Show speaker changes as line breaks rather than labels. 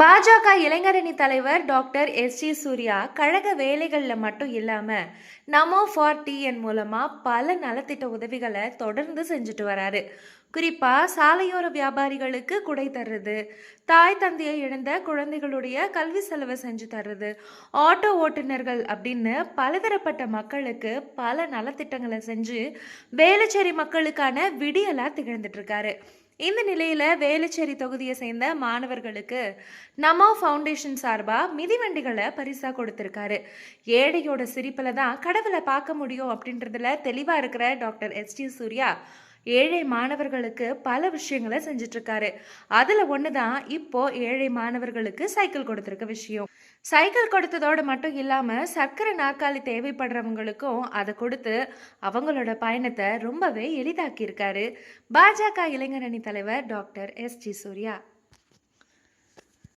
பாஜக இளைஞரணி தலைவர் டாக்டர் எஸ் ஜி சூர்யா கழக வேலைகளில் மட்டும் இல்லாமல் நமோ ஃபார் டிஎன் மூலமாக பல நலத்திட்ட உதவிகளை தொடர்ந்து செஞ்சுட்டு வராரு. குறிப்பாக சாலையோர வியாபாரிகளுக்கு குடை தர்றது தாய் தந்தையை இழந்த குழந்தைகளுடைய கல்வி செலவை செஞ்சு தர்றது ஆட்டோ ஓட்டுநர்கள் அப்படின்னு பலதரப்பட்ட மக்களுக்கு பல நலத்திட்டங்களை செஞ்சு வேலைச்சேரி மக்களுக்கான விடியலாக திகழ்ந்துட்டு இருக்காரு. இந்த நிலையில வேலுச்சேரி தொகுதியை சேர்ந்த மாணவர்களுக்கு நமோ ஃபவுண்டேஷன் சார்பா மிதிவண்டிகளை பரிசா கொடுத்துருக்காரு. ஏழையோட சிரிப்பில் தான் கடவுளை பார்க்க முடியும் அப்படின்றதுல தெளிவா இருக்கிற டாக்டர் எஸ் டி சூர்யா ஏழை மாணவர்களுக்கு பல விஷயங்களை செஞ்சிட்ருக்காரு. அதில் ஒன்று தான் இப்போ ஏழை மாணவர்களுக்கு சைக்கிள் கொடுத்துருக்க விஷயம். சைக்கிள் கொடுத்ததோடு மட்டும் இல்லாமல் சர்க்கரை நாற்காலி தேவைப்படுறவங்களுக்கும் அதை கொடுத்து அவங்களோட பயணத்தை ரொம்பவே எளிதாக்கியிருக்காரு. பாஜக இளைஞரணி தலைவர் டாக்டர் எஸ் ஜி சூர்யா.